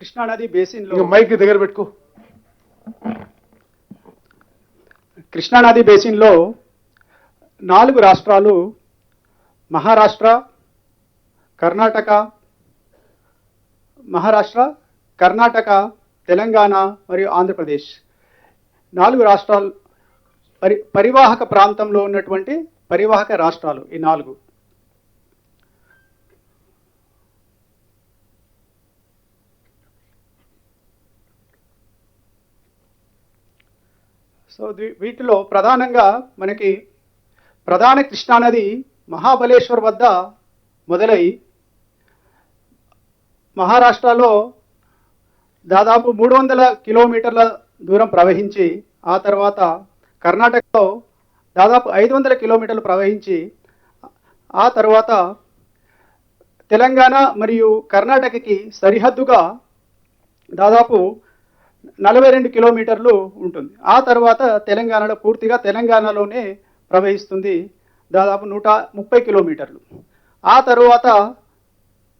కృష్ణానది బేసిన్లో మైక్ దగ్గర పెట్టుకో. కృష్ణానది బేసిన్లో నాలుగు రాష్ట్రాలు మహారాష్ట్ర కర్ణాటక మహారాష్ట్ర కర్ణాటక తెలంగాణ మరియు ఆంధ్రప్రదేశ్. నాలుగు రాష్ట్రాలు పరి పరివాహక ప్రాంతంలో ఉన్నటువంటి పరివాహక రాష్ట్రాలు ఈ నాలుగు. సో దీ- వీటిలో ప్రధానంగా మనకి ప్రధాన కృష్ణానది మహాబలేశ్వర్ వద్ద మొదలై మహారాష్ట్రలో దాదాపు మూడు వందల కిలోమీటర్ల దూరం ప్రవహించి ఆ తర్వాత కర్ణాటకలో దాదాపు ఐదు వందల కిలోమీటర్లు ప్రవహించి ఆ తర్వాత తెలంగాణ మరియు కర్ణాటకకి సరిహద్దుగా దాదాపు నలభై రెండు కిలోమీటర్లు ఉంటుంది. ఆ తర్వాత తెలంగాణలో పూర్తిగా తెలంగాణలోనే ప్రవహిస్తుంది దాదాపు నూట ముప్పై కిలోమీటర్లు. ఆ తరువాత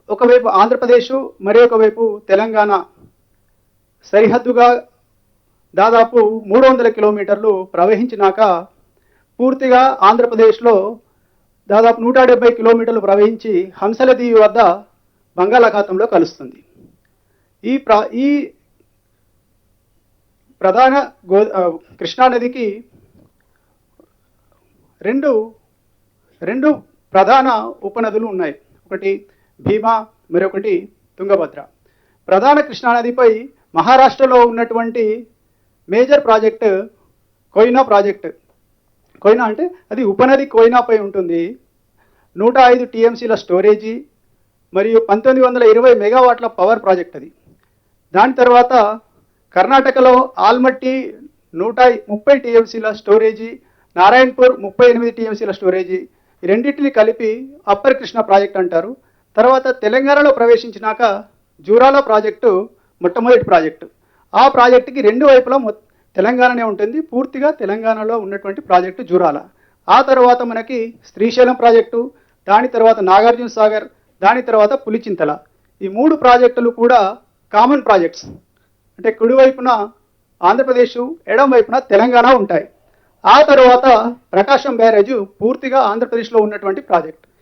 ఒకవైపు ఆంధ్రప్రదేశ్ మరి ఒకవైపు తెలంగాణ సరిహద్దుగా దాదాపు మూడు వందల కిలోమీటర్లు ప్రవహించినాక పూర్తిగా ఆంధ్రప్రదేశ్లో దాదాపు నూట డెబ్బై కిలోమీటర్లు ప్రవహించి హంసల దీవి వద్ద బంగాళాఖాతంలో కలుస్తుంది. ఈ ప్ర ఈ ప్రధాన గో కృష్ణానదికి రెండు రెండు ప్రధాన ఉపనదులు ఉన్నాయి. ఒకటి భీమా మరొకటి తుంగభద్ర. ప్రధాన కృష్ణానదిపై మహారాష్ట్రలో ఉన్నటువంటి major project Koyna project. Koyna అంటే అది ఉపనది కోయినాపై ఉంటుంది. నూట ఐదు టీఎంసీల స్టోరేజీ మరియు పంతొమ్మిది వందల ఇరవై మెగావాట్ల పవర్ ప్రాజెక్ట్ అది. దాని తర్వాత కర్ణాటకలో ఆల్మట్టి నూట ముప్పై టీఎంసీల స్టోరేజీ నారాయణపూర్ ముప్పై ఎనిమిది టీఎంసీల స్టోరేజీ ఈ రెండింటిని కలిపి అప్పర్ కృష్ణ ప్రాజెక్ట్ అంటారు. తర్వాత తెలంగాణలో ప్రవేశించినాక జూరాల ప్రాజెక్టు మొట్టమొదటి ప్రాజెక్టు. ఆ ప్రాజెక్టుకి రెండు వైపులా తెలంగాణనే ఉంటుంది. పూర్తిగా తెలంగాణలో ఉన్నటువంటి ప్రాజెక్టు జూరాల. ఆ తర్వాత మనకి శ్రీశైలం ప్రాజెక్టు దాని తర్వాత నాగార్జున సాగర్ దాని తర్వాత పులిచింతల. ఈ మూడు ప్రాజెక్టులు కూడా కామన్ ప్రాజెక్ట్స్. అంటే కుడివైపున ఆంధ్రప్రదేశ్ ఎడం వైపున తెలంగాణ ఉంటాయి. ఆ తర్వాత ప్రకాశం బ్యారేజ్ పూర్తిగా ఆంధ్రప్రదేశ్లో ఉన్నటువంటి ప్రాజెక్ట్.